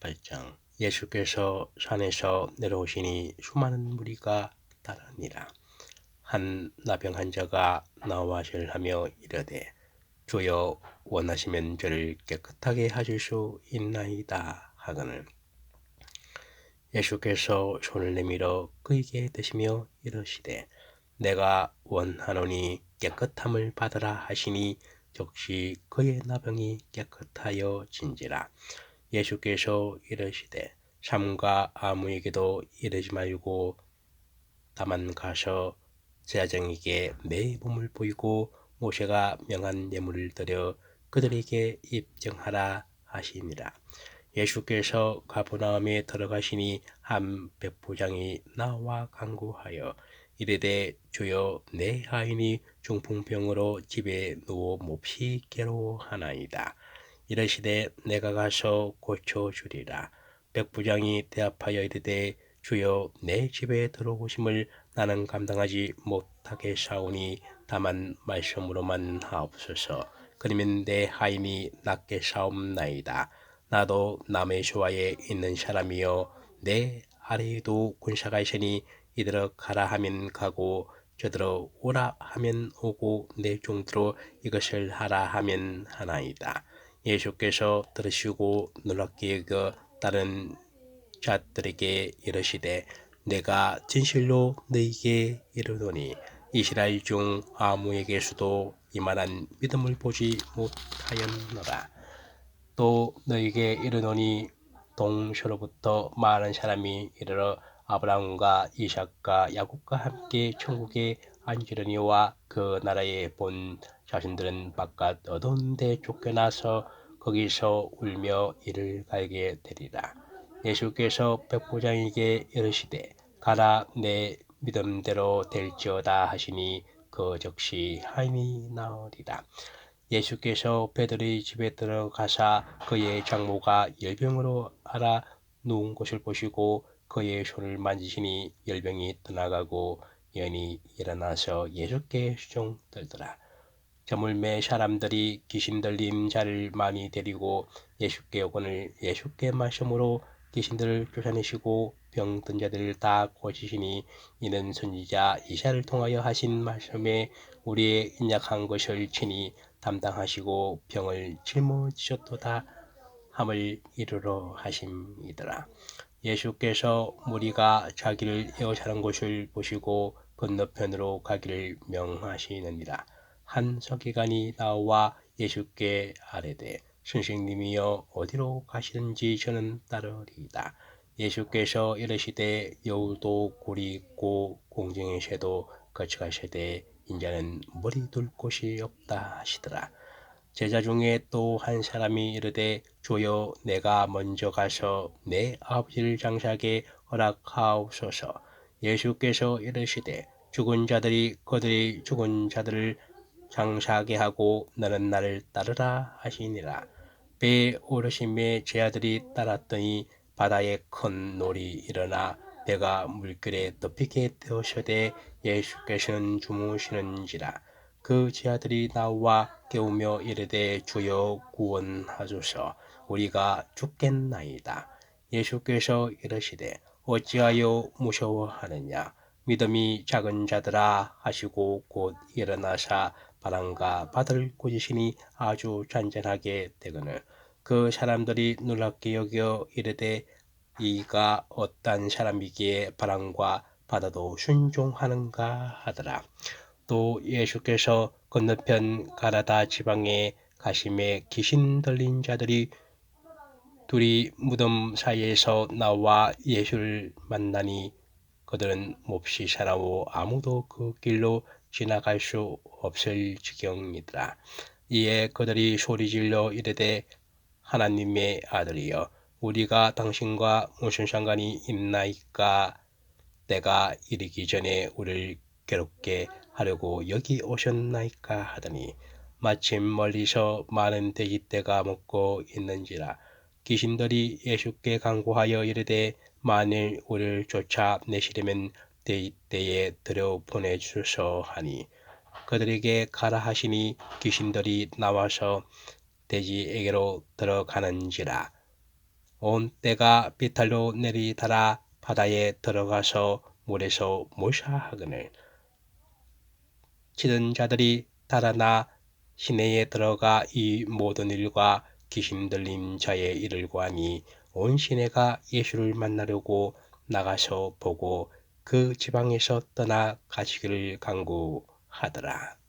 8장. 예수께서 산에서 내려오시니 수많은 무리가 따르니라. 한 나병 환자가 나와 절하며 이르되 주여 원하시면 저를 깨끗하게 하실 수 있나이다. 하거늘. 예수께서 손을 내밀어 그에게 드시며 이르시되 내가 원하노니 깨끗함을 받으라 하시니 즉시 그의 나병이 깨끗하여 진지라 예수께서 이르시되 삼가 아무에게도 이르지 말고 다만 가서 제사장에게 내 몸을 보이고 모세가 명한 예물을 드려 그들에게 입증하라 하시니라. 예수께서 가보나움에 들어가시니 한 백부장이 나와 간구하여 이르되 주여 내 하인이 중풍병으로 집에 누워 몹시 괴로워하나이다. 이르시되 내가 가서 고쳐주리라. 백부장이 대합하여 이르되 주여 내 집에 들어오심을 나는 감당하지 못하게 사오니 다만 말씀으로만 하옵소서. 그러면 내 하인이 낫게 사옵나이다. 나도 남의 조화에 있는 사람이여 내 아래에도 군사가 있으니 이들어 가라 하면 가고 저들어 오라 하면 오고 내 종들로 이것을 하라 하면 하나이다. 예수께서 들으시고 놀랍게 여겨 다른 자들에게 이르시되 내가 진실로 너희에게 이르노니 이스라엘 중 아무에게서도 이만한 믿음을 보지 못하였노라. 또 너희에게 이르노니 동서로부터 많은 사람이 이르러 아브라함과 이삭과 야곱과 함께 천국에 앉으려니와 그 나라에 본 자신들은 바깥 어두운 데 쫓겨나서 거기서 울며 이를 갈게 되리라. 예수께서 백부장에게 이르시되 가라 내 믿음대로 될지어다 하시니 그 즉시 하인이 나으리라. 예수께서 베드로의 집에 들어가사 그의 장모가 열병으로 알아 누운 것을 보시고 그의 손을 만지시니 열병이 떠나가고 연이 일어나서 예수께 수종들더라. 저물매 사람들이 귀신 들린 자를 많이 데리고 예수께 오거늘 예수께 말씀으로 귀신들을 쫓아내시고 병든 자들을 다 고치시니 이는 선지자 이사를 통하여 하신 말씀에 우리의 인약한 것을 친히 담당하시고 병을 짊어지셨도다 함을 이루러 하심이더라. 예수께서 무리가 자기를 에워차는 곳을 보시고 건너편으로 가기를 명하시느니라. 한 서기관이 나와 예수께 아뢰되 선생님이여 어디로 가시는지 저는 따르리이다. 예수께서 이르시되 여우도 굴이 있고 공중의 새도 거쳐가시되 인자는 머리 둘 곳이 없다 하시더라. 제자 중에 또 한 사람이 이르되 주여 내가 먼저 가서 내 아버지를 장사하게 허락하옵소서. 예수께서 이르시되 죽은 자들이 그들이 죽은 자들을 장사하게 하고 너는 나를 따르라 하시니라. 배에 오르심에 제 아들이 따랐더니 바다에 큰 놀이 일어나 배가 물결에 덮이게 되어서되 예수께서는 주무시는지라 그 제 아들이 나와 깨우며 이르되 주여 구원하소서 우리가 죽겠나이다. 예수께서 이르시되 어찌하여 무서워하느냐 믿음이 작은 자들아 하시고 곧 일어나사 바람과 바다를 꾸짖으니 아주 잔잔하게 되거늘 그 사람들이 놀랍게 여겨 이르되 이가 어떤 사람이기에 바람과 바다도 순종하는가 하더라. 또 예수께서 건너편 가라다 지방에 가심에 귀신 들린 자들이 둘이 무덤 사이에서 나와 예수를 만나니 그들은 몹시 사나워 아무도 그 길로 지나갈 수 없을 지경이더라. 이에 그들이 소리질러 이르되 하나님의 아들이여 우리가 당신과 무슨 상관이 있나이까 때가 이르기 전에 우리를 괴롭게 하려고 여기 오셨나이까 하더니 마침 멀리서 많은 돼지떼가 먹고 있는지라 귀신들이 예수께 강구하여 이르되 만일 우리를 쫓아 내시려면 돼지떼에 들여 보내주소 하니. 그들에게 가라 하시니 귀신들이 나와서 돼지에게로 들어가는지라. 온 때가 비탈로 내리달아 바다에 들어가서 물에서 모샤하거늘. 치는 자들이 달아나 시내에 들어가 이 모든 일과 귀신 들린 자의 일을 구하니 온 시내가 예수를 만나려고 나가서 보고 그 지방에서 떠나 가시기를 강구하더라.